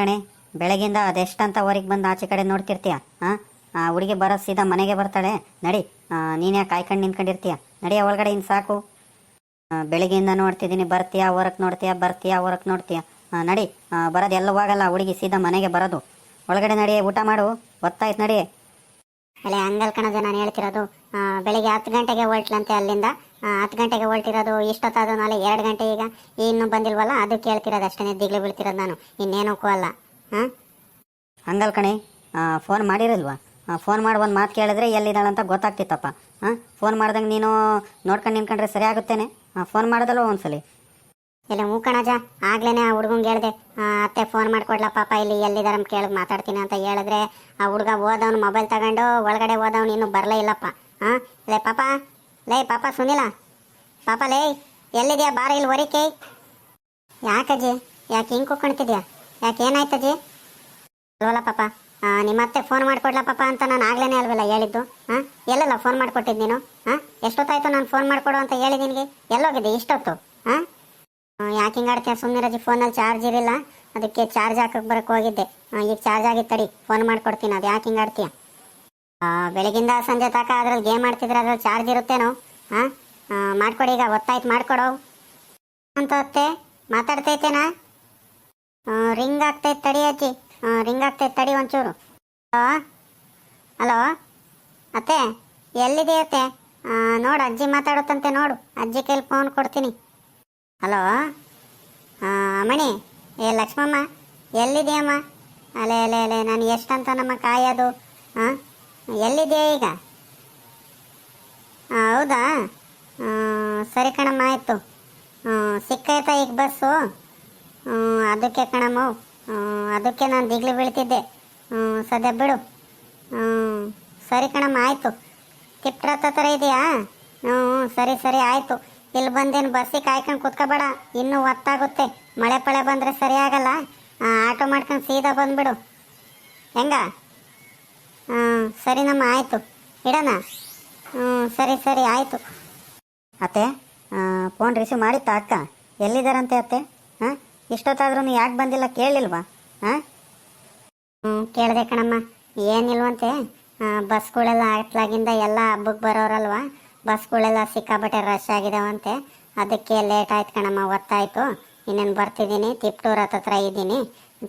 ಕಣೆ, ಬೆಳಗಿಂದ ಅದೆಷ್ಟಂತ ಹೊರಗೆ ಬಂದು ಆಚೆ ಕಡೆ ನೋಡ್ತಿರ್ತೀಯ? ಹಾಂ ಆ ಹುಡುಗಿ ಬರೋ ಸೀದಾ ಮನೆಗೆ ಬರ್ತಾಳೆ. ನಡಿ ನೀನ್ಯಾಕೆ ಕಾಯ್ಕೊಂಡು ನಿಂತ್ಕೊಂಡಿರ್ತೀಯ? ನಡಿಯ ಒಳಗಡೆ ಇನ್ನು ಸಾಕು. ಬೆಳಗ್ಗೆಯಿಂದ ನೋಡ್ತಿದ್ದೀನಿ ಬರ್ತೀಯಾ ಹೊರಕ್ಕೆ ನೋಡ್ತೀಯಾ, ಬರ್ತೀಯಾ ಹೊರಕ್ಕೆ ನೋಡ್ತೀಯಾ? ನಡಿ ಬರೋದು ಎಲ್ಲೂ ಹೋಗಲ್ಲ ಹುಡುಗಿ ಸೀದಾ ಮನೆಗೆ ಬರೋದು. ಒಳಗಡೆ ನಡಿ, ಊಟ ಮಾಡು. ಗೊತ್ತಾಯ್ತು ನಡಿ. ಅಲ್ಲೇ ಹಂಗಲ್ ಕಣದ ನಾನು ಹೇಳ್ತಿರೋದು ಬೆಳಿಗ್ಗೆ ಹತ್ತು ಗಂಟೆಗೆ ಹೊರಟ್ಲಂತೆ ಅಲ್ಲಿಂದ. ಹತ್ತು ಗಂಟೆಗೆ ಹೊರಟಿರೋದು ಇಷ್ಟೊತ್ತಾದ್ರು ನಾಳೆ ಎರಡು ಗಂಟೆ ಈಗ. ಇನ್ನೂ ಬಂದಿಲ್ವಲ್ಲ? ಅದು ಕೇಳ್ತಿರೋದು ಅಷ್ಟೇ ದಿಗ್ಲು ಬೀಳ್ತಿರೋದು ನಾನು. ಇನ್ನೇನಕ್ಕೂ ಅಲ್ಲ. ಹಾಂ? ಹಂಗಲ್ ಕಣೆ ಫೋನ್ ಮಾಡಿರಲ್ವಾ? ಫೋನ್ ಮಾಡಿ ಒಂದು ಮಾತು ಕೇಳಿದ್ರೆ ಎಲ್ಲಿದ್ದಾಳಂತ ಗೊತ್ತಾಗ್ತಿತ್ತಪ್ಪ. ಹಾಂ? ಫೋನ್ ಮಾಡ್ದಂಗೆ ನೀನು ನೋಡ್ಕೊಂಡು ನಿಂತ್ಕೊಂಡ್ರೆ ಸರಿ ಆಗುತ್ತೇನೆ? ಫೋನ್ ಮಾಡೋದಲ್ವ ಒಂದ್ಸಲಿ? ಇಲ್ಲ ಹ್ಞೂ ಕಣಜ ಆಗ್ಲೇನೆ ಆ ಹುಡುಗಂಗೆ ಹೇಳ್ದೆ. ಅತ್ತೆ ಫೋನ್ ಮಾಡ್ಕೊಡ್ಲ ಪಾಪ ಇಲ್ಲಿ ಎಲ್ಲಿದ್ದಾರೆ ಕೇಳಿ ಮಾತಾಡ್ತೀನಿ ಅಂತ ಹೇಳಿದ್ರೆ ಆ ಹುಡುಗ ಓದವ್ನು ಮೊಬೈಲ್ ತಗೊಂಡು ಒಳಗಡೆ ಓದವ್ನು ಇನ್ನೂ ಬರಲೇ ಇಲ್ಲಪ್ಪ. ಹಾಂ? ಇಲ್ಲ ಪಾಪ ಲೇ ಪಾಪ ಸುನಿಲ. ಪಾಪ ಲೇ ಎಲ್ಲಿದ್ಯಾ? ಬಾರ ಇಲ್ಲಿ ಹೊರಿಕೆ ಯಾಕಜ್ಜಿ ಯಾಕೆ ಹಿಂಗೆ ಕೊಕ್ಕೊಂಡ್ತಿದ್ಯಾ ಯಾಕೆ ಏನಾಯ್ತಜ್ಜಿ ಅಲ್ವಲ್ಲ ಪಾಪ. ನಿಮ್ಮತ್ತೆ ಫೋನ್ ಮಾಡಿಕೊಡ್ಲ ಪಾಪ ಅಂತ ನಾನು ಆಗ್ಲೇ ಅಲ್ವಲ್ಲ ಹೇಳಿದ್ದು. ಹಾಂ ಎಲ್ಲಲ್ಲ ಫೋನ್ ಮಾಡಿಕೊಟ್ಟಿದ್ದು ನೀನು? ಹಾಂ ಎಷ್ಟೊತ್ತಾಯ್ತು ನಾನು ಫೋನ್ ಮಾಡಿಕೊಡು ಅಂತ ಹೇಳಿ ನಿನಗೆ? ಎಲ್ಲೋಗಿದ್ದೆ ಇಷ್ಟೊತ್ತು? ಹಾಂ ಯಾಕೆ ಹಿಂಗಾಡ್ತೀಯ ಸುಮ್ಮನೆ ರಜೆ ಫೋನಲ್ಲಿ ಚಾರ್ಜ್ ಇರಲಿಲ್ಲ. ಅದಕ್ಕೆ ಚಾರ್ಜ್ ಹಾಕಕ್ಕೆ ಬರಕ್ಕೆ ಹೋಗಿದ್ದೆ. ಈಗ ಚಾರ್ಜ್ ಆಗಿತ್ತು ತಡಿ ಫೋನ್ ಮಾಡಿಕೊಡ್ತೀನಿ. ಅದು ಯಾಕೆ ಹಿಂಗಾಡ್ತೀಯ ಆ, ಬೆಳಗಿಂದ ಸಂಜೆ ತನಕ ಅದ್ರಲ್ಲಿ ಗೇಮ್ ಆಡ್ತಿದ್ರೆ ಅದ್ರಲ್ಲಿ ಚಾರ್ಜ್ ಇರುತ್ತೇನೋ? ಹಾಂ ಮಾಡ್ಕೊಡಿ, ಈಗ ಗೊತ್ತಾಯ್ತು ಮಾಡ್ಕೊಡು. ಅಂತ ಅತ್ತೆ ಮಾತಾಡ್ತೈತೇನಾ? ರಿಂಗ್ ಆಗ್ತೈತೆ ತಡಿ ಅಜ್ಜಿ. ರಿಂಗ್ ಆಗ್ತೈತೆ ತಡಿ ಒಂಚೂರು. ಹಲೋ? ಅತ್ತೆ, ಎಲ್ಲಿದೆ ಅತ್ತೆ? ನೋಡು, ಅಜ್ಜಿ ಮಾತಾಡುತ್ತಂತೆ ನೋಡು. ಅಜ್ಜಿ ಕೈಲಿ ಫೋನ್ ಕೊಡ್ತೀನಿ. ಹಲೋ? ಅಮ್ಮಣಿ, ಏ, ಲಕ್ಷ್ಮಮ್ಮ, ಎಲ್ಲಿದೆಯಮ್ಮ? ಅಲೆ ಅಲೆ ಅಲೆ, ನಾನು ಎಷ್ಟಂತ ನಮ್ಮ ಕಾಯೋದು? ಹಾಂ ಎಲ್ಲಿದೆಯಾ ಈಗ? ಹೌದಾ? ಸರಿ ಕಣಮ್ಮ, ಆಯಿತು. ಸಿಕ್ಕೈತಾ ಈಗ ಬಸ್ಸು? ಅದಕ್ಕೆ ಕಣಮ್ಮ ಅದಕ್ಕೆ ನಾನು ದಿಗ್ಲಿ ಬೀಳ್ತಿದ್ದೆ. ಸದ್ಯ ಬಿಡು. ಸರಿ ಕಣಮ್ಮ, ಆಯಿತು. ತಿಪ್ಟ್ರತ್ತ ಥರ ಇದೆಯಾ? ಹ್ಞೂ, ಸರಿ ಸರಿ, ಆಯಿತು. ಇಲ್ಲಿ ಬಂದೇನು ಬಸ್ಸಿಗೆ ಕಾಯ್ಕೊಂಡು ಕುತ್ಕೋಬೇಡ. ಇನ್ನೂ ಹೊತ್ತಾಗುತ್ತೆ. ಮಳೆ ಪಳೆ ಬಂದರೆ ಸರಿಯಾಗಲ್ಲ ಆಟೋ ಮಾಡ್ಕೊಂಡು ಸೀದಾ ಬಂದುಬಿಡು. ಹೆಂಗ? ಹ್ಞೂ ಸರಿನಮ್ಮ ಆಯಿತು. ಇಡೋಣ? ಹ್ಞೂ ಸರಿ ಸರಿ, ಆಯಿತು. ಅತ್ತೆ ಫೋನ್ ರಿಸೀವ್ ಮಾಡಿತ್ತ ಅಕ್ಕ? ಎಲ್ಲಿದ್ದಾರಂತೆ ಅತ್ತೆ? ಹಾಂ? ಇಷ್ಟೊತ್ತಾದ್ರೂ ಯಾಕೆ ಬಂದಿಲ್ಲ ಕೇಳಿಲ್ವಾ? ಹಾಂ? ಹ್ಞೂ ಕೇಳಿದೆ ಕಣಮ್ಮ. ಏನಿಲ್ವಂತೆ? ಬಸ್ಗಳೆಲ್ಲ ಆಟ್ಲಾಗಿಂದ ಎಲ್ಲ ಹಬ್ಬಕ್ಕೆ ಬರೋರಲ್ವ? ಬಸ್ಗಳೆಲ್ಲ ಸಿಕ್ಕಾಬಟ್ಟೆ ರಶ್ ಆಗಿದಾವಂತೆ. ಅದಕ್ಕೆ ಲೇಟ್ ಆಯ್ತು ಕಣಮ್ಮ, ಹೊತ್ತಾಯ್ತು. ಇನ್ನೇನು ಬರ್ತಿದ್ದೀನಿ? ತಿಪ್ಟೂರ್ ಹತ್ತತ್ರ ಇದ್ದೀನಿ.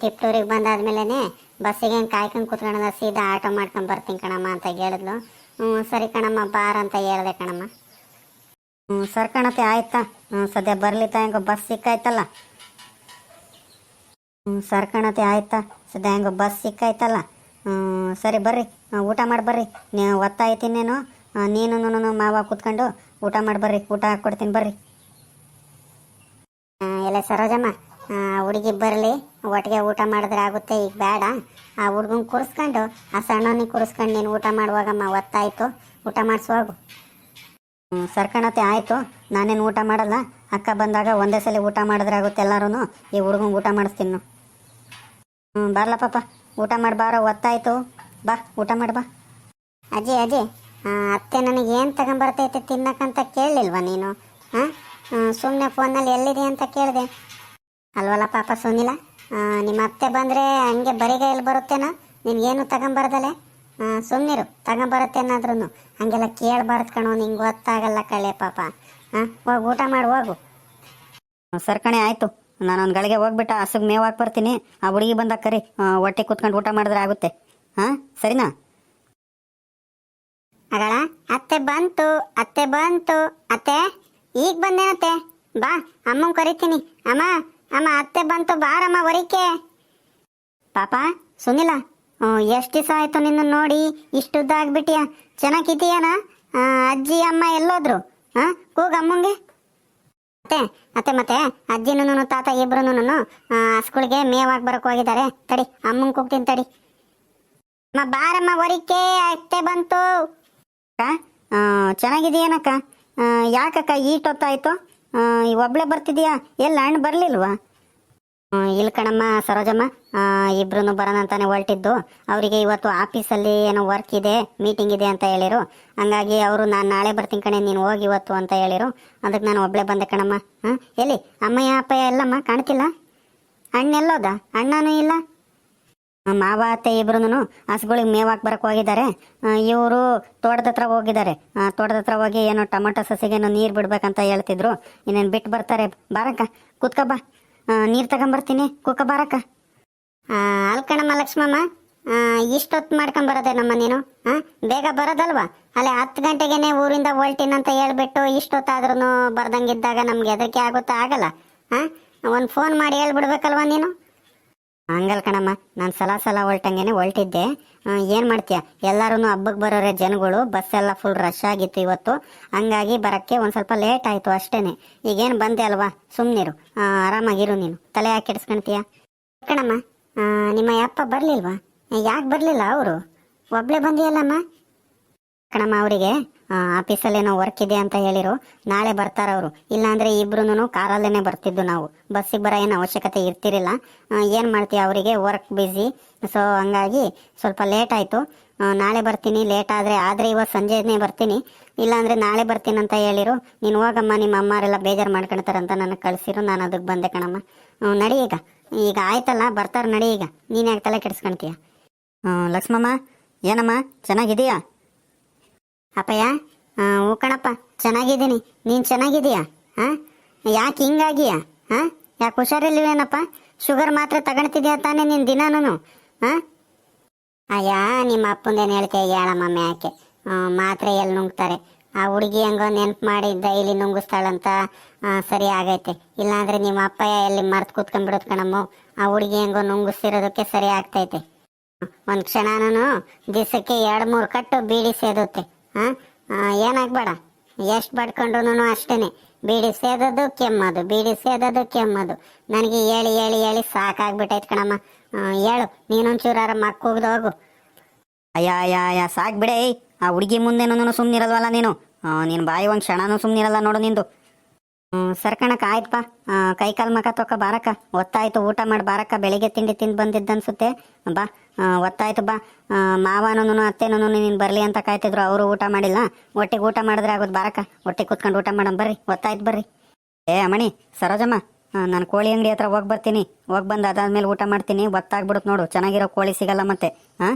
ತಿಪ್ಟೂರಿಗೆ ಬಂದಾದ್ಮೇಲೆ ಬಸ್ಸಿಗೆ ಹೆಂಗೆ ಕಾಯ್ಕೊಂಡು ಕುತ್ಕೊಳ್ಳೋದ ಸೀದಾ ಆಟೋ ಮಾಡ್ಕೊಂಡು ಬರ್ತೀನಿ ಕಣಮ್ಮ ಅಂತ ಹೇಳಿದ್ಲು. ಹ್ಞೂ ಸರಿ ಕಣಮ್ಮ, ಬಾರ್ ಅಂತ ಹೇಳಿದೆ ಕಣಮ್ಮ. ಹ್ಞೂ ಸರ್ಕಣತೆ ಆಯ್ತಾ? ಹ್ಞೂ ಸದ್ಯ ಬರ್ಲಿತ್ತ ಹೆಂಗೋ ಬಸ್ ಸಿಕ್ಕಾಯ್ತಲ್ಲ? ಹ್ಞೂ ಸರ್ಕಣತೆ ಆಯ್ತಾ? ಸದ್ಯ ಹೆಂಗೋ ಬಸ್ ಸಿಕ್ಕಾಯ್ತಲ್ಲ? ಹ್ಞೂ ಸರಿ ಬರ್ರಿ ಊಟ ಮಾಡಿ ಬರ್ರಿ. ನೀವು ಒತ್ತಾಯ್ತೀನಿ ನೀನು. ಮಾವ ಕೂತ್ಕೊಂಡು ಊಟ ಮಾಡಿ ಬರ್ರಿ. ಊಟ ಹಾಕ್ಕೊಡ್ತೀನಿ ಬರ್ರಿ. ಎಲ್ಲ ಸರೋಜಮ್ಮ ಹುಡುಗಿ ಬರಲಿ, ಒಟ್ಟಿಗೆ ಊಟ ಮಾಡಿದ್ರೆ ಆಗುತ್ತೆ, ಈಗ ಬೇಡ. ಆ ಹುಡುಗನ ಕೂರಿಸ್ಕೊಂಡು, ಆ ಸಣ್ಣವನಿಗೆ ಕೂರಿಸ್ಕೊಂಡು ನೀನು ಊಟ ಮಾಡುವಾಗಮ್ಮ, ಒತ್ತಾಯಿತು. ಊಟ ಮಾಡಿಸುವಾಗ ಸರ್ಕಣತೆ ಆಯಿತು. ನಾನೇನು ಊಟ ಮಾಡಲ್ಲ. ಅಕ್ಕ ಬಂದಾಗ ಒಂದೇ ಸಲ ಊಟ ಮಾಡಿದ್ರೆ ಆಗುತ್ತೆ ಎಲ್ಲರೂ ಈ ಹುಡುಗನ ಊಟ ಮಾಡಿಸ್ತೀನಿ ಹ್ಞೂ ಬರಲ್ಲ ಪಾಪ. ಊಟ ಮಾಡಿ ಒತ್ತಾಯಿತು. ಬಾ, ಊಟ ಮಾಡಿ, ಬಾ. ಅಜ್ಜಿ ಅಜ್ಜಿ ಅತ್ತೆ ನನಗೆ ಏನು ತಗೊಂಬರ್ತೈತೆ ತಿನ್ನಕ್ಕಂತ ಕೇಳಲಿಲ್ವಾ ನೀನು? ಹಾಂ ಸುಮ್ಮನೆ ಫೋನಲ್ಲಿ ಎಲ್ಲಿದೆ ಅಂತ ಕೇಳಿದೆ. ಅಲ್ವಲ್ಲ ಪಾಪ ಸುನಿಲ? ನಿಮ್ಮ ಅತ್ತೆ ಬಂದರೆ ಹಂಗೆ ಬರಿಗೈಯಲ್ಲಿ ಬರುತ್ತೇನೋ? ನಿನ್ಗೇನು ತಗೊಂಬರ್ದಲೆ? ಸುಮ್ಮನಿರು ತಗೊಂಬರುತ್ತೆ ಏನಾದ್ರೂ ಹಂಗೆಲ್ಲ ಕೇಳಬಾರ್ದು ಕಣೋ, ನಿಂಗೆ ಗೊತ್ತಾಗಲ್ಲ ಕಳೆ ಪಾಪ. ಹಾಂ ಹೋಗಿ, ಊಟ ಮಾಡಿ, ಹೋಗು. ಸರ್ಕಣೆ ಆಯಿತು. ನಾನು ಒಂದು ಗಳಿಗೆ ಹೋಗ್ಬಿಟ್ಟು, ಹಸುಗೆ ಮೇವು ಹಾಕಿ ಬರ್ತೀನಿ. ಆ ಹುಡುಗಿ ಬಂದಾಗ ಕರಿ ಹೊಟ್ಟೆ ಕೂತ್ಕೊಂಡು ಊಟ ಮಾಡಿದ್ರೆ ಆಗುತ್ತೆ. ಹಾಂ ಸರಿನಾ? ಅಗಳ ಅತ್ತೆ ಬಂತು ಅತ್ತೆ ಬಂತು. ಅತ್ತೆ, ಈಗ ಬಂದೇನತ್ತೆ ಬಾ, ಅಮ್ಮನ್ ಕರಿತೀನಿ. ಅಮ್ಮ ಅಮ್ಮ ಅತ್ತೆ ಬಂತು, ಬಾರಮ್ಮ ಹೊರಿಕೆ ಪಾಪ, ಸುನಿಲ ಎಷ್ಟು ದಿವಸ ಆಯ್ತು ನಿನ್ನ ನೋಡಿ ಇಷ್ಟು ಉದ್ದ ಆಗ್ಬಿಟ್ಟಿಯ ಚೆನ್ನಾಗಿದೀಯನ ಅಜ್ಜಿ, ಅಮ್ಮ ಎಲ್ಲೋದ್ರು? ಹಾ ಕೂಗ ಅಮ್ಮಂಗೆ. ಅತ್ತೆ ಅತ್ತೆ ಮತ್ತೆ ಅಜ್ಜಿನೂ ತಾತ ಇಬ್ರು ಹಸ್ಗಳಿಗೆ ಮೇವಾಗಿ ಬರಕ್ ಹೋಗಿದ್ದಾರೆ. ತಡಿ, ಅಮ್ಮಂಗೆ ಕೂಗ್ತೀನಿ ತಡಿ. ಅಮ್ಮ, ಬಾರಮ್ಮ ಹೊರಿಕೆ ಅತ್ತೆ ಬಂತು. ಅಕ್ಕ ಚೆನ್ನಾಗಿದೆಯೇನಕ್ಕ ಯಾಕಕ್ಕ ಈಟೊತ್ತಾಯ್ತು ಒಬ್ಳೆ ಬರ್ತಿದೀಯಾ? ಎಲ್ಲ? ಅಣ್ಣ ಬರಲಿಲ್ವಾ? ಇಲ್ಲ ಕಣಮ್ಮ, ಸರೋಜಮ್ಮ. ಇಬ್ರು ಬರೋಣ ಅಂತಾನೆ ಹೊರಟಿದ್ದು. ಅವರಿಗೆ ಇವತ್ತು ಆಫೀಸಲ್ಲಿ ಏನೋ ವರ್ಕ್ ಇದೆ ಮೀಟಿಂಗ್ ಇದೆ ಅಂತ ಹೇಳಿರು. ಹಂಗಾಗಿ ಅವರು, ನಾನು ನಾಳೆ ಬರ್ತೀನಿ ಕಣೆ, ನೀನು ಹೋಗಿ ಇವತ್ತು ಅಂತ ಹೇಳಿರು. ಅದಕ್ಕೆ ನಾನು ಒಬ್ಳೆ ಬಂದೆ ಕಣಮ್ಮ. ಹಾಂ? ಎಲ್ಲಿ? ಅಮ್ಮಯ್ಯ, ಅಪ್ಪಯ್ಯ, ಎಲ್ಲಮ್ಮ ಕಾಣ್ತಿಲ್ಲ? ಅಣ್ಣ ಅಣ್ಣೆಲ್ಲೋದ? ಅಣ್ಣನೂ ಇಲ್ಲ? ಮಾವ, ಅತ್ತೆ ಇಬ್ರು ಹಸುಗಳಿಗೆ ಮೇವಾಕ್ ಬರಕ್ ಹೋಗಿದ್ದಾರೆ. ಇವರು ತೋಟದ ಹತ್ರ ಹೋಗಿದ್ದಾರೆ. ತೋಟದ ಹತ್ರ ಹೋಗಿ ಏನೋ ಟೊಮೊಟೊ ಸಸಿಗೇನೋ ನೀರು ಬಿಡ್ಬೇಕಂತ ಹೇಳ್ತಿದ್ರು. ಇನ್ನೇನು ಬಿಟ್ಟು ಬರ್ತಾರೆ. ಬಾರಕ್ಕ, ಕುತ್ಕ ಬಾ. ನೀರು ತಗೊಂಬರ್ತೀನಿ. ಕುಕ್ಕ ಬಾರಕ್ಕ. ಅಲ್ಕಣಮ್ಮ ಅಲ್ ಕಣಮ್ಮ ಲಕ್ಷ್ಮಮ್ಮ ಇಷ್ಟೊತ್ತು ಮಾಡ್ಕೊಂಡ್ ಬರೋದೆ ನಮ್ಮ ನೀನು? ಹಾಂ ಬೇಗ ಬರೋದಲ್ವಾ? ಅಲ್ಲೇ ಹತ್ತು ಗಂಟೆಗೆನೆ ಊರಿಂದ ಹೊಲ್ಟಿನ ಅಂತ ಹೇಳ್ಬಿಟ್ಟು ಇಷ್ಟೊತ್ತಾದ್ರೂ ಬರ್ದಂಗಿದ್ದಾಗ ನಮ್ಗೆ ಎದಕ್ಕೆ ಆಗುತ್ತಾ ಆಗಲ್ಲ? ಆ, ಒಂದು ಫೋನ್ ಮಾಡಿ ಹೇಳ್ಬಿಡ್ಬೇಕಲ್ವಾ ನೀನು? ಹಂಗಲ್ ಕಣಮ್ಮ, ನಾನು ಸಲ ಸಲ ಹೊಲ್ಟಂಗೆನೆ ಹೊಲ್ಟಿದ್ದೆ ಏನು ಮಾಡ್ತೀಯ? ಎಲ್ಲರೂ ಹಬ್ಬಕ್ಕೆ ಬರೋರೆ ಜನಗಳು ಬಸ್ ಎಲ್ಲ ಫುಲ್ ರಶ್ ಆಗಿತ್ತು ಇವತ್ತು. ಹಂಗಾಗಿ ಬರೋಕ್ಕೆ ಒಂದು ಸ್ವಲ್ಪ ಲೇಟ್ ಆಯಿತು ಅಷ್ಟೇನೆ. ಈಗೇನು ಬಂದೆ ಅಲ್ವಾ? ಸುಮ್ಮನಿರು ಆರಾಮಾಗಿರು ನೀನು. ತಲೆ ಯಾಕೆ ಕೆಡಿಸ್ಕೊಂತೀಯ ಕಣಮ್ಮ ನಿಮ್ಮ ಅಪ್ಪ ಬರಲಿಲ್ವಾ? ಯಾಕೆ ಬರಲಿಲ್ಲ ಅವರು? ಒಬ್ಬಳೇ ಬಂದಿಯಲ್ಲಮ್ಮ? ಕಣಮ್ಮ, ಅವರಿಗೆ? ಆಫೀಸಲ್ಲಿ ಏನೋ ವರ್ಕ್ ಇದೆ ಅಂತ ಹೇಳಿರು. ನಾಳೆ ಬರ್ತಾರೆ ಅವರು. ಇಲ್ಲಾಂದ್ರೆ ಕಾರಲ್ಲೇ ಕಾರಲ್ಲೇನೆ ಬರ್ತಿದ್ದು ನಾವು. ಬಸ್ಸಿಗೆ ಬರೋ ಏನು ಅವಶ್ಯಕತೆ ಇರ್ತಿರಿಲ್ಲ. ಏನು ಮಾಡ್ತೀವಿ ಅವರಿಗೆ? ವರ್ಕ್ ಬ್ಯುಸಿ ಸೊ ಹಂಗಾಗಿ ಸ್ವಲ್ಪ ಲೇಟ್ ಆಯಿತು. ನಾಳೆ ಬರ್ತೀನಿ. ಲೇಟ್ ಆದರೆ ಆದರೆ ಇವತ್ತು ಸಂಜೆನೇ ಬರ್ತೀನಿ. ಇಲ್ಲಾಂದರೆ ನಾಳೆ ಬರ್ತೀನಿ ಅಂತ ಹೇಳಿರು. ನೀನು ಹೋಗಮ್ಮ, ನಿಮ್ಮ ಅಮ್ಮರೆಲ್ಲ ಬೇಜಾರು ಮಾಡ್ಕೊಳ್ತಾರಂತ ನನಗೆ ಕಳಿಸಿರು. ನಾನು ಅದಕ್ಕೆ ಬಂದೆ ಕಣಮ್ಮ. ನಡಿ ಈಗ. ಈಗ ಆಯ್ತಲ್ಲ, ಬರ್ತಾರೆ ನಡಿ ಈಗ. ನೀನು ಯಾಕೆ ತಲೆ ಕೆಡಿಸ್ಕೊಂತೀಯ? ಲಕ್ಷ್ಮಮ್ಮ, ಏನಮ್ಮ? ಚೆನ್ನಾಗಿದೆಯಾ ಅಪ್ಪಯ್ಯ ಹ್ಞೂ ಕಣಪ್ಪ, ಚೆನ್ನಾಗಿದ್ದೀನಿ. ನೀನು ಚೆನ್ನಾಗಿದೀಯಾ ಹಾಂ ಯಾಕೆ ಹಿಂಗಾಗಿಯಾ? ಹಾಂ ಯಾಕೆ ಹುಷಾರಿಲ್ವೇನಪ್ಪ? ಶುಗರ್ ಮಾತ್ರ ತಗೊಳ್ತಿದ್ಯಾ ತಾನೇ ನೀನು ದಿನಾನು ಹಾಂ ಅಯ್ಯ, ನಿಮ್ಮ ಅಪ್ಪಂದೇನು ಹೇಳ್ತೀಯ ಹೇಳಮ್ಮ ಯಾಕೆ? ಮಾತ್ರೆ ಎಲ್ಲಿ ನುಂಗ್ತಾರೆ? ಆ ಹುಡುಗಿ ಹೆಂಗೋ ನೆನ್ಪು ಮಾಡಿ ಇಲ್ಲಿ ನುಂಗಿಸ್ತಾಳಂತ ಸರಿ ಆಗೈತೆ. ಇಲ್ಲಾಂದ್ರೆ ನಿಮ್ಮ ಅಪ್ಪಯ್ಯ ಎಲ್ಲಿ ಮರ್ತು ಕೂತ್ಕೊಂಡ್ಬಿಡುತ್ತೆ ಕಣಮ್ಮ? ಆ ಹುಡುಗಿ ಹೆಂಗೋ ನುಂಗಿಸ್ತಿರೋದಕ್ಕೆ ಸರಿ ಆಗ್ತೈತೆ. ಒಂದು ಕ್ಷಣನೂ ದಿವಸಕ್ಕೆ ಎರಡು ಮೂರು ಕಟ್ಟು ಬೀಡಿ ಸೇದುತ್ತೆ. ಹಾಂ ಏನಾಗ್ಬೇಡ. ಎಷ್ಟು ಬಡ್ಕೊಂಡ್ರು ಅಷ್ಟೇನೆ. ಬೀಡಿ ಸೇದೋದು ಕೆಮ್ಮದು, ಬೀಡಿ ಸೇದೋದು ಕೆಮ್ಮದು. ನನಗೆ ಹೇಳಿ ಹೇಳಿ ಹೇಳಿ ಸಾಕಾಗ್ಬಿಟ್ಟೈತೆ ಕಣಮ್ಮ. ಹೇಳು ನೀನೊಂಚೂರಾರ ಮಕ್ಕ ಹೋಗ್ದು ಹೋಗು. ಅಯ್ಯ ಅಯ್ಯ ಅಯ್ಯ ಸಾಕ್. ಆ ಹುಡುಗಿ ಮುಂದೆ ಸುಮ್ಮನಿರಲ್ವಲ್ಲ ನೀನು? ನೀನು ಬಾಯಿ ಒಂದು ಕ್ಷಣನೂ ಸುಮ್ಮನಿರಲ್ಲ ನೋಡು ನಿಂದು. ಸರ್ಕಣಕ್ಕ ಆಯ್ತಪ್ಪ ಕೈ ಕಾಲು ಮಕ ತೊಕ ಬಾರಕ್ಕ. ಒತ್ತಾಯ್ತು ಊಟ ಮಾಡಿ ಬಾರಕ್ಕ. ಬೆಳಿಗ್ಗೆ ತಿಂಡಿ ತಿಂದು ಬಂದಿದ್ದು ಅನ್ಸುತ್ತೆ ಬಾ ಒತ್ತಾಯ್ತು ಬಾ. ಮಾವನೂ ಅತ್ತೆನೂ ನೀನು ಬರಲಿ ಅಂತ ಕಾಯ್ತಿದ್ರು. ಅವರು ಊಟ ಮಾಡಿಲ್ಲ. ಒಟ್ಟಿಗೆ ಊಟ ಮಾಡಿದ್ರೆ ಆಗೋದು ಬಾರಕ್ಕ. ಒಟ್ಟಿಗೆ ಕೂತ್ಕೊಂಡು ಊಟ ಮಾಡಮ್, ಬರ್ರಿ. ಒತ್ತಾಯ್ತು ಬರ್ರಿ. ಏ, ಅಮಣಿ, ಸರೋಜಮ್ಮ ನಾನು ಕೋಳಿ ಅಂಗಡಿ ಹತ್ರ ಹೋಗಿ ಬರ್ತೀನಿ. ಹೋಗಿ ಬಂದು ಅದಾದ್ಮೇಲೆ ಊಟ ಮಾಡ್ತೀನಿ. ಒತ್ತಾಗ್ಬಿಡುತ್ತೆ ನೋಡು. ಚೆನ್ನಾಗಿರೋ ಕೋಳಿ ಸಿಗಲ್ಲ ಮತ್ತೆ. ಹಾಂ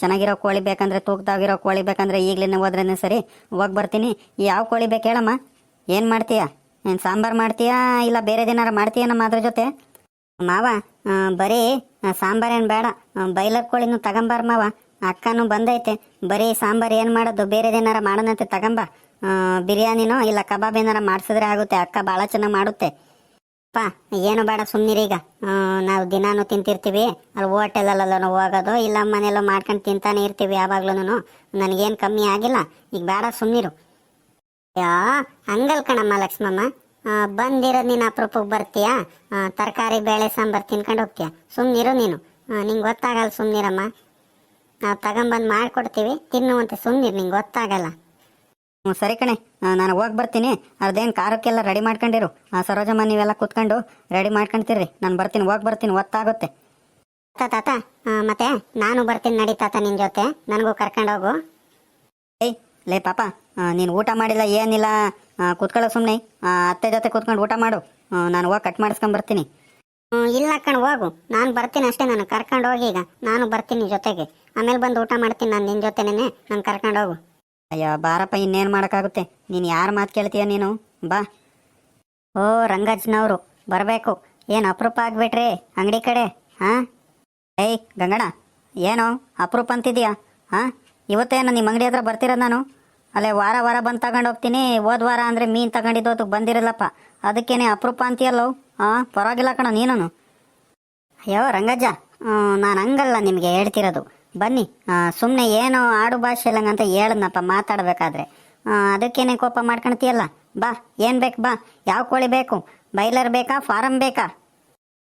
ಚೆನ್ನಾಗಿರೋ ಕೋಳಿ ಬೇಕಂದ್ರೆ ತೂಕದಾಗಿರೋ ಕೋಳಿ ಬೇಕಂದ್ರೆ ಈಗಲೇ ಹೋದ್ರೇನೆ ಸರಿ. ಹೋಗಿ ಬರ್ತೀನಿ. ಯಾವ ಕೋಳಿ ಬೇಕು ಹೇಳಮ್ಮ? ಏನು ಮಾಡ್ತೀಯಾ? ಏನು ಸಾಂಬಾರು ಮಾಡ್ತೀಯಾ ಇಲ್ಲ ಬೇರೆ ದಿನಾರ ಮಾಡ್ತೀಯ ನಮ್ಮ ಅದ್ರ ಜೊತೆ? ಮಾವ ಬರೀ ಸಾಂಬಾರು ಸಾಂಬಾರೇನು ಬೇಡ. ಬೈಲರ್ ಕೋಳಿನೂ ತಗೊಂಬಾರ ಮಾವ. ಅಕ್ಕನೂ ಬಂದೈತೆ. ಬರೀ ಸಾಂಬಾರು ಏನು ಮಾಡೋದು? ಬೇರೆ ಏನಾರ ಮಾಡೋಣಂತೆ ತಗೊಂಬ. ಬಿರಿಯಾನಿನೂ ಬಿರಿಯಾನಿನೋ ಇಲ್ಲ ಕಬಾಬ್ ಏನಾರ ಮಾಡಿಸಿದ್ರೆ ಆಗುತ್ತೆ. ಅಕ್ಕ ಭಾಳ ಚೆನ್ನಾಗಿ ಮಾಡುತ್ತೆ. ಪಾ, ಏನು ಬೇಡ ಸುಮ್ಮನಿರೀಗ ನಾವು ದಿನಾನು ತಿಂತಿರ್ತೀವಿ. ಅಲ್ಲಿ ಹೋಟೆಲಲ್ಲೆಲ್ಲ ಹೋಗೋದು ಇಲ್ಲ ಮನೆಯಲ್ಲೋ ಮಾಡ್ಕೊಂಡು ತಿಂತಾನೆ ಇರ್ತೀವಿ ಯಾವಾಗ್ಲೂ ನನಗೇನು ಕಮ್ಮಿ ಆಗಿಲ್ಲ. ಈಗ ಬೇಡ ಸುಮ್ಮನಿರು ಯಾ, ಹಂಗಲ್ ಕಣಮ್ಮ ಲಕ್ಷ್ಮಮ್ಮ. ಬಂದಿರೋದು ನೀನು ಅಪರೂಪಕ್ಕೆ ಬರ್ತೀಯಾ? ತರಕಾರಿ, ಬೇಳೆ, ಸಾಂಬಾರು ತಿನ್ಕೊಂಡು ಹೋಗ್ತೀಯ? ಸುಮ್ಮನಿರು ನೀನು. ನಿಂಗೆ ಗೊತ್ತಾಗಲ್ಲ ಸುಮ್ಮನಿರಮ್ಮ ನಾವು ತಗೊಂಬಂದು ಮಾಡಿಕೊಡ್ತೀವಿ ತಿನ್ನುವಂತೆ ಸುಮ್ಮನಿರು ನಿಂಗೆ ಗೊತ್ತಾಗಲ್ಲ. ಹ್ಞೂ ಸರಿ ಕಣೆ. ನಾನು ಹೋಗಿ ಬರ್ತೀನಿ. ಅದೇನು ಖಾರಕ್ಕೆಲ್ಲ ರೆಡಿ ಮಾಡ್ಕೊಂಡಿರು. ಆ, ಸರೋಜಮ್ಮ, ನೀವೆಲ್ಲ ಕೂತ್ಕೊಂಡು ರೆಡಿ ಮಾಡ್ಕೊಂತೀರಿ ನಾನು ಬರ್ತೀನಿ, ಹೋಗಿ ಬರ್ತೀನಿ ಒತ್ತಾಗುತ್ತೆ ತಾತ ತಾತ. ಮತ್ತೆ ನಾನು ಬರ್ತೀನಿ ನಡಿ ತಾತ ನಿನ್ನ ಜೊತೆ. ನನಗೂ ಕರ್ಕೊಂಡು ಹೋಗು. ಏಯ್, ಲೇ ಪಾಪ. ನೀನು ಊಟ ಮಾಡಿಲ್ಲ, ಏನಿಲ್ಲ ಕೂತ್ಕೊಳ್ಳೋ ಸುಮ್ಮನೆ ಅತ್ತೆ ಜೊತೆ ಕೂತ್ಕೊಂಡು ಊಟ ಮಾಡು. ನಾನು ಹೋಗಿ ಕಟ್ ಮಾಡಿಸ್ಕೊಂಡು ಬರ್ತೀನಿ ಇಲ್ಲ ಕಣ್, ಹೋಗು. ನಾನು ಬರ್ತೀನಿ ಅಷ್ಟೇ ನಾನು. ಕರ್ಕೊಂಡು ಹೋಗಿ ಈಗ. ನಾನು ಬರ್ತೀನಿ ಜೊತೆಗೆ. ಆಮೇಲೆ ಬಂದು ಊಟ ಮಾಡ್ತೀನಿ ನಾನು ನಿನ್ನ ಜೊತೆನೇ ನಾನು ಕರ್ಕೊಂಡು ಹೋಗು. ಅಯ್ಯೋ, ಬಾರಪ್ಪ, ಇನ್ನೇನು ಮಾಡೋಕ್ಕಾಗುತ್ತೆ? ನೀನು ಯಾರು ಮಾತು ಕೇಳ್ತೀಯ ನೀನು? ಬಾ. ಓ, ರಂಗಜ್ನವರು. ಬರಬೇಕು. ಏನು ಅಪರೂಪ ಆಗ್ಬಿಟ್ರಿ? ಅಂಗಡಿ ಕಡೆ? ಹಾಂ? ಏಯ್ ಗಂಗಣ ಏನು, ಅಪರೂಪ ಅಂತಿದ್ಯಾ ಹಾಂ? ಇವತ್ತೇನು ನಿಮ್ಮ ಅಂಗಡಿ ಹತ್ರ ಬರ್ತಿರೋದು ನಾನು? ಅಲ್ಲೇ ವಾರ ವಾರ ಬಂದು ತಗೊಂಡು ಹೋಗ್ತೀನಿ. ಹೋದ ವಾರ ಅಂದರೆ ಮೀನು ತಗೊಂಡಿದ್ದು ಅದಕ್ಕೆ ಬಂದಿರಲ್ಲಪ್ಪ. ಅದಕ್ಕೇನೆ ಅಪರೂಪ ಅಂತೀಯಲ್ಲೋ? ಹಾಂ ಪರವಾಗಿಲ್ಲ ಕಣ ನೀನು ಅಯ್ಯೋ, ರಂಗಜ್ಜ ನಾನು ಹಂಗಲ್ಲ ನಿಮಗೆ ಹೇಳ್ತಿರೋದು. ಬನ್ನಿ ಸುಮ್ಮನೆ ಏನು ಆಡು ಭಾಷೆ ಅಂತ ಹೇಳದ್ನಪ್ಪ ಮಾತಾಡಬೇಕಾದ್ರೆ. ಅದಕ್ಕೇನೆ ಕೋಪ ಮಾಡ್ಕೊಳ್ತೀಯಲ್ಲ ಬಾ, ಏನು ಬೇಕು ಬಾ. ಯಾವ ಕೋಳಿ ಬೇಕು? ಬೈಲರ್ ಬೇಕಾ ಫಾರಮ್ ಬೇಕಾ?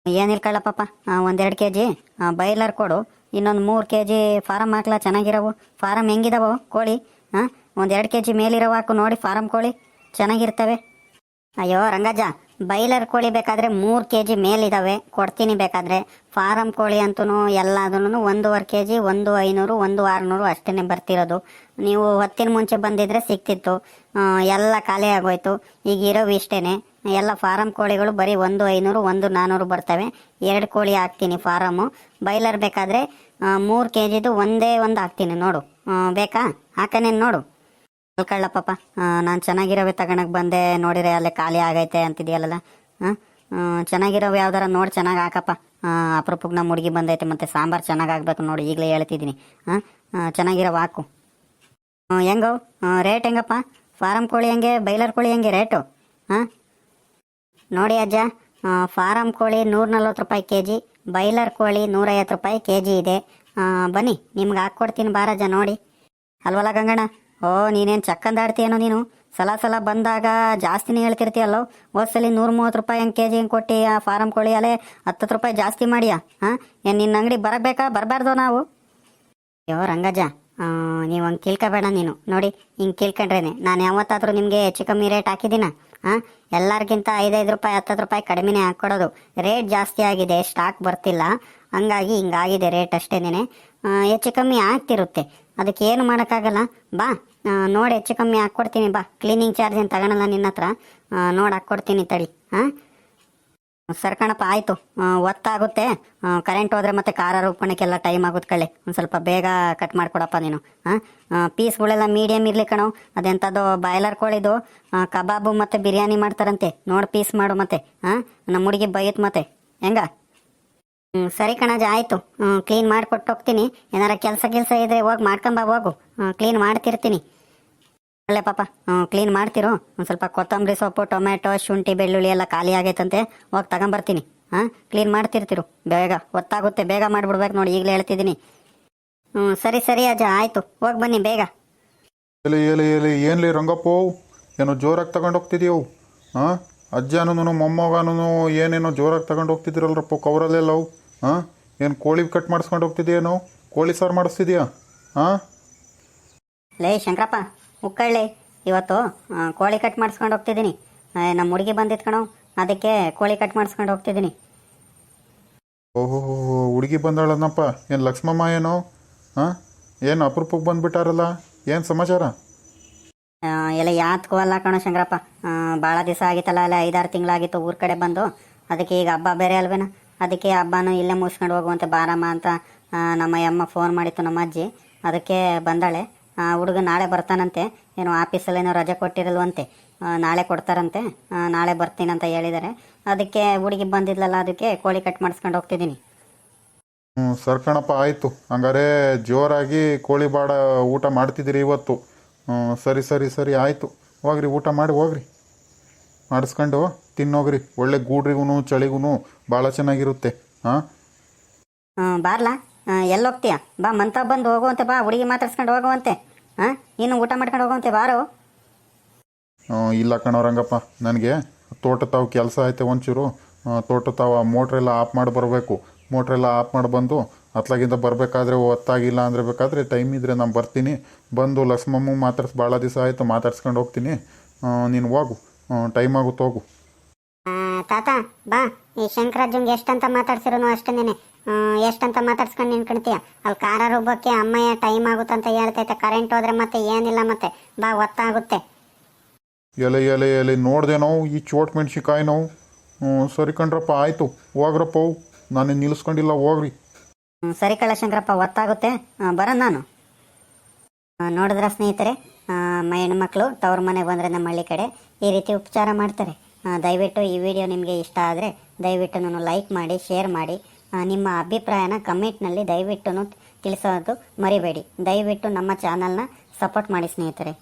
ಏನಿಲ್ಲ ಕಳ್ಳಪ್ಪಪ್ಪ ಒಂದೆರಡು ಕೆ ಜಿ ಬೈಲರ್ ಕೊಡು. ಇನ್ನೊಂದು ಮೂರು ಕೆ ಜಿ ಫಾರಮ್ ಹಾಕ್ಲಾ, ಚೆನ್ನಾಗಿರವು. ಫಾರಮ್ ಹೆಂಗಿದಾವೋ ಕೋಳಿ ಹಾಂ ಒಂದೆರಡು ಕೆ ಜಿ ಮೇಲಿರೋವಾಕು ನೋಡಿ ಫಾರಮ್ ಕೋಳಿ. ಚೆನ್ನಾಗಿರ್ತವೆ. ಅಯ್ಯೋ, ರಂಗಜ್ಜ ಬೈಲರ್ ಕೋಳಿ ಬೇಕಾದರೆ ಮೂರು ಕೆ ಜಿ ಮೇಲಿದ್ದಾವೆ ಕೊಡ್ತೀನಿ ಬೇಕಾದರೆ. ಫಾರಮ್ ಕೋಳಿ ಅಂತೂ ಎಲ್ಲದೂ ಒಂದೂವರೆ ಕೆ ಜಿ ಒಂದು ಐನೂರು, ಒಂದು ಆರುನೂರು ಅಷ್ಟೇ ಬರ್ತಿರೋದು. ನೀವು ಹೊತ್ತಿನ ಮುಂಚೆ ಬಂದಿದ್ರೆ ಸಿಕ್ತಿತ್ತು. ಎಲ್ಲ ಖಾಲಿ ಆಗೋಯ್ತು. ಈಗ ಇರೋವು ಇಷ್ಟೇ ಎಲ್ಲ ಫಾರಮ್ ಕೋಳಿಗಳು ಬರೀ ಒಂದು ಐನೂರು, ಒಂದು ನಾನ್ನೂರು ಬರ್ತವೆ. ಎರಡು ಕೋಳಿ ಹಾಕ್ತೀನಿ ಫಾರಮು. ಬೈಲರ್ ಬೇಕಾದರೆ ಮೂರು ಕೆ ಜಿದು ಒಂದೇ ಒಂದು ಹಾಕ್ತೀನಿ. ನೋಡು. ಬೇಕಾ? ಹಾಕನೇನು ನೋಡು. ಕಳ್ಳಪ್ಪಪ್ಪ ನಾನು ಚೆನ್ನಾಗಿರೋವೆ ತಗೊಳಕ್ ಬಂದೆ. ನೋಡಿರೆ ಅಲ್ಲೇ ಖಾಲಿ ಆಗೈತೆ ಅಂತಿದೆಯಲ್ಲ ಹಾಂ ಚೆನ್ನಾಗಿರೋವು ಯಾವ್ದಾರ ನೋಡಿ, ಚೆನ್ನಾಗಿ ಹಾಕಪ್ಪ. ಅಪ್ರೂಪಕ್ಕೆ ನಮ್ಮ ಹುಡುಗಿ ಬಂದೈತೆ ಮತ್ತು ಸಾಂಬಾರು ಚೆನ್ನಾಗಿ ಆಗಬೇಕು ನೋಡಿ, ಈಗಲೇ ಹೇಳ್ತಿದ್ದೀನಿ. ಹಾಂ ಚೆನ್ನಾಗಿರೋ ಹಾಕು. ಹೆಂಗೋ? ರೇಟ್ ಹೆಂಗಪ್ಪ? ಫಾರಮ್ ಕೋಳಿ ಹೆಂಗೆ? ಬೈಲರ್ ಕೋಳಿ ಹೆಂಗೆ ರೇಟು? ಹಾಂ ನೋಡಿ ಅಜ್ಜ ಫಾರಮ್ ಕೋಳಿ ನೂರ ನಲ್ವತ್ತು ರೂಪಾಯಿ ಕೆ ಜಿ, ಬೈಲರ್ ಕೋಳಿ ನೂರೈವತ್ತು ರೂಪಾಯಿ ಕೆ ಜಿ ಇದೆ. ಬನ್ನಿ, ನಿಮ್ಗೆ ಹಾಕ್ಕೊಡ್ತೀನಿ ಬಾರಜ್ಜ, ನೋಡಿ. ಅಲ್ವಲ್ಲ ಗಂಗಣ್ಣ? ಓ, ನೀನೇನು ಚಕ್ಕಂದಾಡ್ತೀಯೇನೋ ನೀನು? ಸಲ ಸಲ ಬಂದಾಗ ಜಾಸ್ತಿನೇ ಹೇಳ್ತಿರ್ತೀಯಲ್ಲೋ? ಹೋದ್ಸಲಿ ನೂರ ಮೂವತ್ತು ರೂಪಾಯಿ ಹೆಂಗೆ ಕೆ ಜಿ ಹಿಂಗೆ ಕೊಟ್ಟು ಆ ಫಾರಮ್ ಕೋಳಿ ಅಲ್ಲೇ ಹತ್ತತ್ತು ರೂಪಾಯಿ ಜಾಸ್ತಿ ಮಾಡಿಯಾ, ಹಾಂ? ಏನು ನಿನ್ನ ಅಂಗಡಿ ಬರಬೇಕಾ? ಬರಬಾರ್ದು ನಾವು? ಅಯ್ಯೋ ರಂಗಜ್ಜ ನೀವು ಹಂಗೆ ಕೀಳ್ಕೋಬೇಡ ನೀನು. ನೋಡಿ, ಹಿಂಗೆ ಕೇಳ್ಕೊಂಡ್ರೇನೆ ನಾನು ಯಾವತ್ತಾದರೂ ನಿಮಗೆ ಹೆಚ್ಚು ಕಮ್ಮಿ ರೇಟ್ ಹಾಕಿದ್ದೀನ, ಹಾಂ? ಎಲ್ಲರಿಗಿಂತ ಐದೈದು ರೂಪಾಯಿ, ಹತ್ತತ್ತು ರೂಪಾಯಿ ಕಡಿಮೆನೇ ಹಾಕ್ಕೊಡೋದು ರೇಟ್ ಜಾಸ್ತಿ ಆಗಿದೆ, ಸ್ಟಾಕ್ ಬರ್ತಿಲ್ಲ. ಹಂಗಾಗಿ ಹಿಂಗಾಗಿದೆ ರೇಟ್ ಅಷ್ಟೇನೆ ಹೆಚ್ಚು ಕಮ್ಮಿ ಆಗ್ತಿರುತ್ತೆ. ಅದಕ್ಕೆ ಏನು ಮಾಡೋಕ್ಕಾಗಲ್ಲ. ಬಾ ನೋಡಿ ಹೆಚ್ಚು ಕಮ್ಮಿ ಹಾಕ್ಕೊಡ್ತೀನಿ, ಬಾ. ಕ್ಲೀನಿಂಗ್ ಚಾರ್ಜ್ ಏನು ತಗೊಳಲ್ಲ ನಿನ್ನ ಹತ್ರ. ನೋಡಿ ಹಾಕ್ಕೊಡ್ತೀನಿ ತಳಿ ಹಾಂ ಸರ್ ಕಣಪ್ಪ, ಆಯಿತು. ಒತ್ತಾಗುತ್ತೆ. ಕರೆಂಟ್ ಹೋದರೆ ಮತ್ತೆ ಖಾರ ರೂಪಣಕ್ಕೆಲ್ಲ ಟೈಮ್ ಆಗುತ್ತೆ ಕಳೆ ಒಂದು ಸ್ವಲ್ಪ ಬೇಗ ಕಟ್ ಮಾಡಿಕೊಡಪ್ಪ ನೀನು ಹಾಂ ಪೀಸ್ಗಳೆಲ್ಲ ಮೀಡಿಯಮ್ ಇರಲಿ ಕಣೋ. ಅದೆಂಥದ್ದು ಬಾಯ್ಲರ್ ಕೋಳಿದು ಕಬಾಬು ಮತ್ತು ಬಿರಿಯಾನಿ ಮಾಡ್ತಾರಂತೆ. ನೋಡಿ ಪೀಸ್ ಮಾಡು ಮತ್ತೆ ಹಾಂ ನಮ್ಮ ಹುಡುಗಿ ಬೈಯತ್ ಮತ್ತೆ. ಹೆಂಗ? ಹ್ಞೂ ಸರಿ ಕಣಜ, ಆಯಿತು. ಕ್ಲೀನ್ ಮಾಡಿಕೊಟ್ಟು ಹೋಗ್ತೀನಿ. ಏನಾರ ಕೆಲಸ ಕೆಲಸ ಇದ್ರೆ ಹೋಗಿ ಮಾಡ್ಕೊಂಬ, ಹೋಗು. ಕ್ಲೀನ್ ಮಾಡ್ತಿರ್ತೀನಿ. ಅಲ್ಲೇ ಪಾಪ ಕ್ಲೀನ್ ಮಾಡ್ತಿರೋ. ಒಂದು ಸ್ವಲ್ಪ ಕೊತ್ತಂಬರಿ ಸೊಪ್ಪು ಟೊಮೆಟೊ ಶುಂಠಿ, ಬೆಳ್ಳುಳ್ಳಿ ಎಲ್ಲ ಖಾಲಿ ಆಗೈತಂತೆ. ಹೋಗಿ ತಗೊಂಬರ್ತೀನಿ. ಹಾಂ ಕ್ಲೀನ್ ಮಾಡ್ತಿರ್ತಿರು. ಬೇಗ, ಹೊತ್ತಾಗುತ್ತೆ, ಬೇಗ ಮಾಡಿಬಿಡ್ಬೇಕು ನೋಡಿ, ಈಗಲೇ ಹೇಳ್ತಿದ್ದೀನಿ. ಹ್ಞೂ ಸರಿ ಸರಿ ಅಜ್ಜ, ಆಯಿತು. ಹೋಗಿ ಬನ್ನಿ, ಬೇಗ. ಎಲ್ಲಿ ಎಲೆ ಎಲೆ, ಏನ್ಲಿ ರಂಗಪ್ಪೋ? ಏನೋ ಜೋರಾಗಿ ತಗೊಂಡು ಹೋಗ್ತಿದೀಯವು ಹಾಂ? ಅಜ್ಜನೂ ಮೊಮ್ಮಗನೂ ಏನೇನೋ ಜೋರಾಗಿ ತಗೊಂಡು ಹೋಗ್ತಿದ್ರಲ್ರಪ್ಪ ಕವರಲ್ಲೆಲ್ಲವು ಹಾಂ ಏನು ಕೋಳಿ ಕಟ್ ಮಾಡಿಸ್ಕೊಂಡು ಹೋಗ್ತಿದ್ದೀಯೇನೋ ಕೋಳಿ ಸಾರು ಮಾಡಿಸ್ತಿದ್ಯಾ? ಹಾಂ ಲೇ ಶಂಕರಪ್ಪ ಉಕ್ಕಳ್ಳಿ. ಇವತ್ತು ಆ, ಕೋಳಿ ಕಟ್ ಮಾಡಿಸ್ಕೊಂಡು ಹೋಗ್ತಿದ್ದೀನಿ ನಮ್ಮ ಹುಡುಗಿ ಬಂದಿತ್ತು ಕಣೋ. ಅದಕ್ಕೆ ಕೋಳಿ ಕಟ್ ಮಾಡಿಸ್ಕೊಂಡು ಹೋಗ್ತಿದ್ದೀನಿ ಓಹೋ ಹುಡುಗಿ ಬಂದಾಳನಪ್ಪ ಏನು ಲಕ್ಷ್ಮಮ್ಮ ಏನು? ಹಾಂ ಏನು ಅಪರೂಪಕ್ಕೆ ಬಂದುಬಿಟ್ಟಾರಲ್ಲ? ಏನು ಸಮಾಚಾರ? ಆ, ಎಲ್ಲ ಯಾತ್ಕೂ ಅಲ್ಲ ಕಣೋ ಶಂಕರಪ್ಪ. ಭಾಳ ದಿವಸ ಆಗಿತ್ತಲ್ಲ ಅಲ್ಲ ಐದಾರು ತಿಂಗಳಾಗಿತ್ತು ಊರ ಕಡೆ ಬಂದು. ಅದಕ್ಕೆ ಈಗ ಹಬ್ಬ ಬೇರೆ ಅಲ್ವೇನ? ಅದಕ್ಕೆ ಹಬ್ಬನೂ ಇಲ್ಲೇ ಮುಗಿಸ್ಕೊಂಡು ಹೋಗುವಂತೆ ಬಾರಮ್ಮ ಅಂತ ನಮ್ಮ ಅಮ್ಮ ಫೋನ್ ಮಾಡಿತ್ತು ನಮ್ಮ ಅಜ್ಜಿ. ಅದಕ್ಕೆ ಬಂದಾಳೆ. ಹುಡುಗ ನಾಳೆ ಬರ್ತಾನಂತೆ. ಏನು ಆಫೀಸಲ್ಲೇನೋ ರಜೆ ಕೊಟ್ಟಿರಲ್ವಂತೆ. ನಾಳೆ ಕೊಡ್ತಾರಂತೆ. ನಾಳೆ ಬರ್ತೀನಿ ಅಂತ ಹೇಳಿದ್ದಾರೆ. ಅದಕ್ಕೆ ಹುಡುಗಿ ಬಂದಿದ್ಲಲ್ಲ, ಅದಕ್ಕೆ ಕೋಳಿ ಕಟ್ ಮಾಡಿಸ್ಕೊಂಡು ಹೋಗ್ತಿದ್ದೀನಿ. ಹ್ಞೂ ಸರ್ಕಣಪ್ಪ ಆಯಿತು. ಹಂಗಾರೆ ಜೋರಾಗಿ ಕೋಳಿ ಬಾಡ ಊಟ ಮಾಡ್ತಿದ್ದೀರಿ ಇವತ್ತು. ಸರಿ ಸರಿ ಸರಿ, ಆಯಿತು. ಹೋಗ್ರಿ, ಊಟ ಮಾಡಿ ಹೋಗ್ರಿ. ಮಾಡಿಸ್ಕೊಂಡು ತಿನ್ನೋಗ್ರಿ. ಒಳ್ಳೆ ಗೂಡ್ರಿಗೂ ಚಳಿಗೂ ಭಾಳ ಚೆನ್ನಾಗಿರುತ್ತೆ. ಹಾಂ? ಬಾರ್ಲಾ? ಎಲ್ಲಿ ಹೋಗ್ತೀಯ ಬಾ ಮಂತ ಬಂದು ಹೋಗುವಂತೆ ಬಾ ಹುಡುಗಿ ಮಾತಾಡ್ಸ್ಕೊಂಡು ಹೋಗುವಂತೆ. ಹಾಂ? ಇನ್ನು ಊಟ ಮಾಡ್ಕೊಂಡು ಹೋಗುವಂತೆ ಬಾರು. ಇಲ್ಲ ಕಣೋ ರಂಗಪ್ಪ ನನಗೆ ತೋಟ ತಾವು ಕೆಲಸ ಐತೆ ಒಂಚೂರು. ತೋಟ ತಾವು ಆ ಮೋಟ್ರೆಲ್ಲ ಆಫ್ ಮಾಡಿ ಬರಬೇಕು. ಮೋಟ್ರೆಲ್ಲ ಆಫ್ ಮಾಡಿ ಬಂದು ಅತ್ಲಾಗಿಂದ ಬರಬೇಕಾದ್ರೆ ಒತ್ತಾಗಿಲ್ಲ ಅಂದರೆ ಬೇಕಾದರೆ ಟೈಮ್ ಇದ್ದರೆ ನಾನು ಬರ್ತೀನಿ. ಬಂದು ಲಕ್ಷ್ಮಮ್ಮ ಮಾತಾಡ್ಸಿ ಭಾಳ ದಿವಸ ಆಯಿತು ಮಾತಾಡ್ಸ್ಕೊಂಡು ಹೋಗ್ತೀನಿ. ನೀನು ಹೋಗು. ಟೈಮ್ ಆಗುತ್ತೆ ಹೋಗು. ತಾತ ಬಾ. ಈ ಶಂಕರಾಜಂಗೆ ಎಷ್ಟಂತ ಮಾತಾಡ್ಸಿರೋನು ಅಷ್ಟೇನೆ ಎಷ್ಟಂತ ಮಾತಾಡ್ಸ್ಕೊಂಡು ನಿನ್ಕೊಳ್ತೀಯ ಅಲ್ಲಿ ಖಾರ ರುಬ್ಬಕ್ಕೆ ಅಮ್ಮಯ್ಯ ಟೈಮ್ ಆಗುತ್ತೆ ಅಂತ ಹೇಳ್ತೈತೆ ಕರೆಂಟ್ ಹೋದ್ರೆ ಮತ್ತೆ ಏನಿಲ್ಲ ಮತ್ತೆ. ಬಾ ಒತ್ತಾಗುತ್ತೆ. ಎಲೆ ಎಲೆ ಎಲೆ ನೋಡ್ದೆ ನಾವು ಈ ಚೋಟ್ ಮೆಣಸಿಕಾಯಿ ನಾವು. ಸರಿ ಕಣ್ರಪ್ಪ ಆಯಿತು. ಹೋಗ್ರಪ್ಪ ಅವು ನಾನು ನಿಲ್ಲಿಸ್ಕೊಂಡಿಲ್ಲ ಹೋಗ್ರಿ. ಸರಿ ಕಳ್ಳ ಶಂಕರಪ್ಪ ಒತ್ತಾಗುತ್ತೆ. ಬರ ಬರೋಣ ನಾನು. ನೋಡಿದ್ರ ಸ್ನೇಹಿತರೆ ಹೆಣ್ಮಕ್ಳು ತವ್ರ ಮನೆಗೆ ಬಂದರೆ ನಮ್ಮ ಹಳ್ಳಿ ಕಡೆ ಈ ರೀತಿ ಉಪಚಾರ ಮಾಡ್ತಾರೆ. ದಯವಿಟ್ಟು ಈ ವಿಡಿಯೋ ನಿಮಗೆ ಇಷ್ಟ ಆದರೆ ದಯವಿಟ್ಟು ನಾನು ಲೈಕ್ ಮಾಡಿ, ಶೇರ್ ಮಾಡಿ. ನಿಮ್ಮ ಅಭಿಪ್ರಾಯನ ಕಮೆಂಟ್ನಲ್ಲಿ ದಯವಿಟ್ಟು ತಿಳಿಸೋದು ಮರಿಬೇಡಿ. ದಯವಿಟ್ಟು ನಮ್ಮ ಚಾನಲ್ನ ಸಪೋರ್ಟ್ ಮಾಡಿ ಸ್ನೇಹಿತರೆ.